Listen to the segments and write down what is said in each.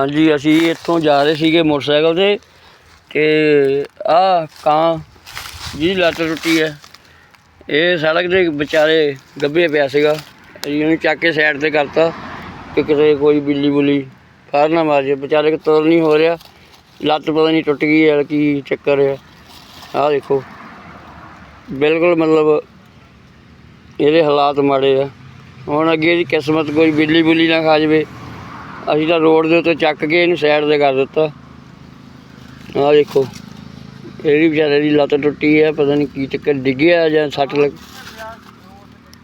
ਹਾਂਜੀ, ਅਸੀਂ ਇੱਥੋਂ ਜਾ ਰਹੇ ਸੀਗੇ ਮੋਟਰਸਾਈਕਲ ਤੇ ਤੇ ਆਹ ਕਾਂ ਜਿਹਦੀ ਲੱਤ ਟੁੱਟੀ ਹੈ। ਇਹ ਸੜਕ ਦੇ ਵਿਚਾਰੇ ਗੱਭੇ ਪਿਆ ਸੀਗਾ। ਅਸੀਂ ਉਹਨੂੰ ਚੱਕ ਕੇ ਸਾਈਡ ਤੇ ਕਰਤਾ ਕਿ ਕਿਤੇ ਕੋਈ ਬਿੱਲੀ ਬੁਲੀ ਫਾਰ ਨਾ ਮਾਰ। ਜੇ ਵਿਚਾਰੇ ਕੋ ਤੁਰ ਨਹੀਂ ਹੋ ਰਿਹਾ। ਲੱਤ ਪਤਾ ਨਹੀਂ ਟੁੱਟ ਗਈ ਹੈ, ਕੀ ਚੱਕਰ ਹੈ। ਆਹ ਦੇਖੋ। ਬਿਲਕੁਲ ਮਤਲਬ ਇਹਦੇ ਹਾਲਾਤ ਮਾੜੇ ਆ। ਹੁਣ ਅੱਗੇ ਦੀ ਕਿਸਮਤ ਕੋਈ ਬਿੱਲੀ ਬੁੱਲੀ ਨਾ ਖਾ ਜਾਵੇ। ਅਸੀਂ ਤਾਂ ਰੋਡ ਦੇ ਉੱਤੇ ਚੱਕ ਕੇ ਇਹਨੂੰ ਸਾਈਡ ਤੇ ਕਰ ਦਿੱਤਾ। ਆਹ ਦੇਖੋ, ਇਹਦੀ ਵਿਚਾਰੇ ਦੀ ਲੱਤ ਟੁੱਟੀ ਹੈ ਪਤਾ ਨਹੀਂ ਕੀ ਚੱਕਰ ਡਿੱਗਿਆ ਜਾਂ ਸੱਟ ਲੱਗ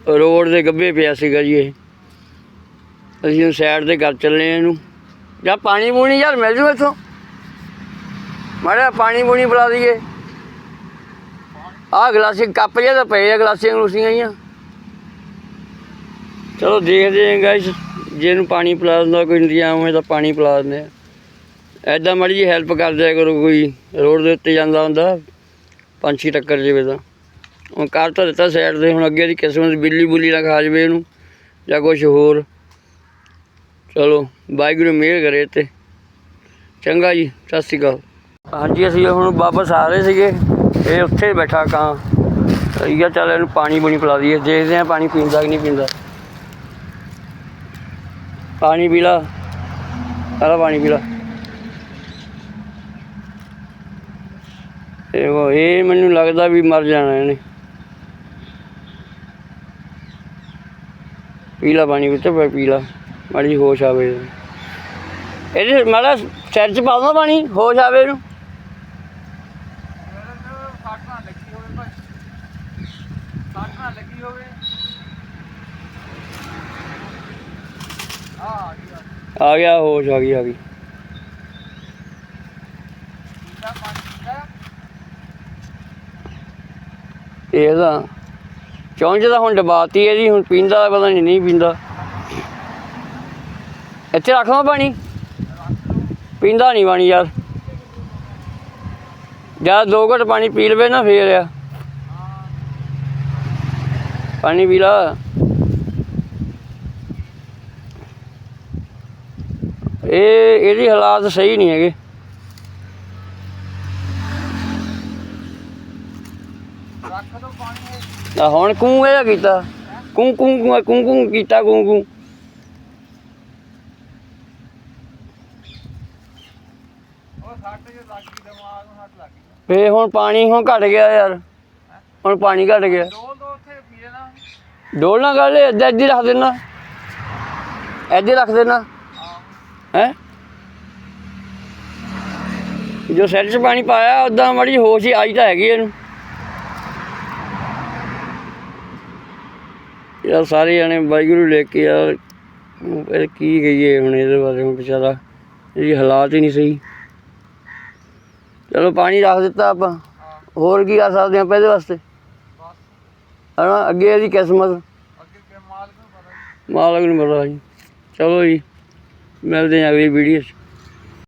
ਰੋਡ ਦੇ ਗੱਬੇ ਪਿਆ ਸੀਗਾ ਜੀ ਇਹ। ਅਸੀਂ ਹੁਣ ਸਾਈਡ ਤੇ ਕਰ ਚੱਲੇ ਹਾਂ ਇਹਨੂੰ। ਜਾਂ ਪਾਣੀ ਪੂਣੀ ਯਾਰ ਮਿਲ ਜੂ ਇੱਥੋਂ। ਮਾੜਾ ਪਾਣੀ ਪੂਣੀ ਬੁਲਾ ਦਈਏ। ਆਹ ਗਲਾਸੀ ਕੱਪ ਜਿਹਾ ਤਾਂ ਪਏ ਆ ਗਲਾਸੀਆਂ ਗਲੂਸੀਆਂ ਜੀਆਂ ਚਲੋ ਦੇਖਦੇ ਹਾਂ ਗਾਇਸ ਜੇ ਇਹਨੂੰ ਪਾਣੀ ਪਿਲਾ ਦਿੰਦਾ, ਕੋਈ ਇੰਤਜ਼ਾਮ ਹੋਏ ਤਾਂ ਪਾਣੀ ਪਿਲਾ ਦਿੰਦੇ ਆ। ਐਦਾਂ ਮਾੜੀ ਜੀ ਹੈਲਪ ਕਰ ਦਿਆ ਕਰੋ, ਕੋਈ ਰੋਡ ਦੇ ਉੱਤੇ ਜਾਂਦਾ ਹੁੰਦਾ, ਪੰਛੀ ਟੱਕਰ ਜਾਵੇ ਤਾਂ। ਹੁਣ ਕਰ ਤਾਂ ਦਿੱਤਾ ਸਾਈਡ ਤੇ, ਹੁਣ ਅੱਗੇ ਦੀ ਕਿਸਮਤ ਬਿੱਲੀ ਬੁੱਲੀ ਨਾ ਖਾ ਜਾਵੇ ਇਹਨੂੰ, ਜਾਂ ਕੁਝ ਹੋਰ। ਚਲੋ, ਵਾਹਿਗੁਰੂ ਮਿਹਰ ਕਰੇ ਤੇ ਚੰਗਾ ਜੀ, ਸਤਿ ਸ਼੍ਰੀ ਅਕਾਲ। ਹਾਂਜੀ, ਅਸੀਂ ਹੁਣ ਵਾਪਸ ਆ ਰਹੇ ਸੀਗੇ। ਇਹ ਉੱਥੇ ਬੈਠਾ ਕਾਂ। ਅਈਆ ਚੱਲ ਇਹਨੂੰ ਪਾਣੀ ਬੁਣੀ ਪਿਲਾ ਦਈਏ। ਦੇਖਦੇ ਆ ਪਾਣੀ ਪੀਂਦਾ ਕਿ ਨਹੀਂ ਪੀਂਦਾ। ਪਾਣੀ ਪੀ ਲਾ, ਸਾਰਾ ਪਾਣੀ ਪੀ ਲਾ। ਇਹ ਉਹ- ਇਹ ਮੈਨੂੰ ਲੱਗਦਾ ਵੀ ਮਰ ਜਾਣਾ ਇਹਨੇ। ਪੀ ਪਾਣੀ ਵਿੱਚ ਪੀ ਪੀ ਮਾੜੀ ਹੋਸ਼ ਆਵੇ। ਇਹਦੇ ਮਾੜਾ ਸਿਰ ਚ ਪਾ ਦੋ ਪਾਣੀ, ਹੋਸ਼ ਆਵੇ ਇਹਨੂੰ। ਆ ਗਿਆ, ਹੋਸ਼ ਆ ਗਈ ਆ ਗਈ। ਇਹਦਾ ਚੌਂਜ ਦਾ ਹੁਣ ਡਬਾਤੀ ਇਹਦੀ, ਹੁਣ ਪੀਂਦਾ ਪਤਾ ਨਹੀਂ ਨਹੀਂ ਪੀਂਦਾ। ਇੱਥੇ ਰੱਖ ਲਵਾਂ ਪਾਣੀ। ਪੀਂਦਾ ਨਹੀਂ ਪਾਣੀ ਯਾਰ। ਜਦ ਦੋ ਘਟ ਪਾਣੀ ਪੀ ਲਵੇ ਨਾ ਫੇਰ ਆ। ਪਾਣੀ ਪੀ ਲਾ। ਇਹ, ਇਹਦੀ ਹਾਲਾਤ ਸਹੀ ਨਹੀਂ ਹੈਗੇ। ਆ ਹੁਣ ਕੂੰ ਇਹ ਕੀਤਾ। ਕੂੰ ਕੂੰ ਕੂੰ ਕੂੰ ਕੂੰ ਕੀਤਾ, ਕੂੰ ਕੂੰ। ਫੇ ਹੁਣ ਪਾਣੀ ਹੁਣ ਘਟ ਗਿਆ ਯਾਰ। ਹੁਣ ਪਾਣੀ ਘਟ ਗਿਆ। ਡੋਲ ਕਰ ਲੈ ਇੱਦਾਂ ਇੱਦਾਂ ਰੱਖ ਦੇਣਾ। ਇੱਦਾਂ ਰੱਖ ਦੇਣਾ। ਹੈ? ਜੋ ਸਿਰ 'ਚ ਪਾਣੀ ਪਾਇਆ ਉਦਾਂ ਮੜੀ ਹੋਸ਼ ਹੀ ਆਈ ਤਾਂ ਹੈਗੀ ਇਹਨੂੰ। ਯਾਰ ਸਾਰੇ ਜਣੇ ਵਾਹਿਗੁਰੂ ਲੈ ਕੇ ਯਾਰ ਇਹ ਕੀ ਕਹੀਏ ਹੁਣ ਇਹਦੇ ਬਾਰੇ ਹੁਣ ਵਿਚਾਰਾ ਇਹ ਹਾਲਾਤ ਹੀ ਨਹੀਂ ਸਹੀ। ਚਲੋ ਪਾਣੀ ਰੱਖ ਦਿੱਤਾ ਆਪਾਂ। ਹੋਰ ਕੀ ਕਰ ਸਕਦੇ ਆਪਾਂ ਇਹਦੇ ਵਾਸਤੇ? ਹਨਾ ਅੱਗੇ ਇਹਦੀ ਕਿਸਮਤ। ਮਾਲਕ ਨੂੰ ਪਤਾ ਜੀ। ਚਲੋ ਜੀ। ਮਿਲਦੇ ਹਾਂ ਅਗਲੀ ਵੀਡੀਓ 'ਚ।